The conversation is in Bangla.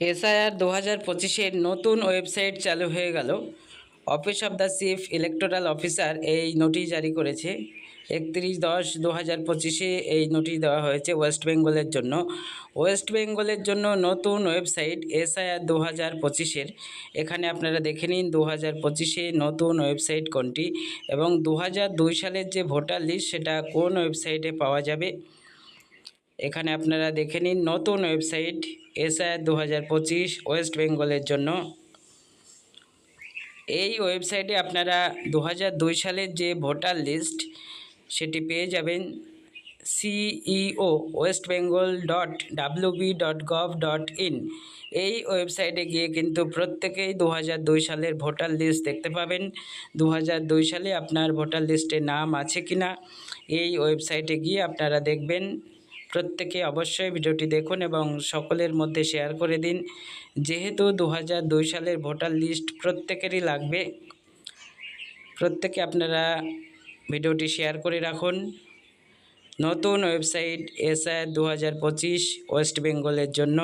এসআইআর দু হাজার পঁচিশের নতুন ওয়েবসাইট চালু হয়ে গেল। Office of the chief electoral officer এই নোটিশ জারি করেছে। একত্রিশ দশ দু হাজার পঁচিশে এই নোটিশ দেওয়া হয়েছে ওয়েস্ট বেঙ্গলের জন্য। ওয়েস্ট বেঙ্গলের জন্য নতুন ওয়েবসাইট এসআইআর দু হাজার পঁচিশের। এখানে আপনারা দেখে নিন দু হাজার পঁচিশে নতুন ওয়েবসাইট কোনটি এবং দু হাজার দুই সালের যে ভোটার লিস্ট সেটা কোন ওয়েবসাইটে পাওয়া যাবে। এখানে আপনারা দেখে নিন নতুন ওয়েবসাইট এসআইআর দু হাজার পঁচিশ ওয়েস্ট বেঙ্গলের জন্য। এই ওয়েবসাইটে আপনারা দু হাজার দুই সালের যে ভোটার লিস্ট, সেটি পেয়ে যাবেন। CEO West Bengal dot WB dot gov dot in. এই ওয়েবসাইটে গিয়ে কিন্তু প্রত্যেকেই দু দুই সালের ভোটার লিস্ট দেখতে পাবেন। দু দুই সালে আপনার ভোটার লিস্টে নাম আছে কি না এই ওয়েবসাইটে গিয়ে আপনারা দেখবেন। প্রত্যেকে অবশ্যই ভিডিওটি দেখুন এবং সকলের মধ্যে শেয়ার করে দিন। যেহেতু দু হাজার দুই সালের ভোটার লিস্ট প্রত্যেকেরই লাগবে, প্রত্যেকে আপনারা ভিডিওটি শেয়ার করে রাখুন। নতুন ওয়েবসাইট এসআই দু হাজার পঁচিশ ওয়েস্ট বেঙ্গলের জন্য।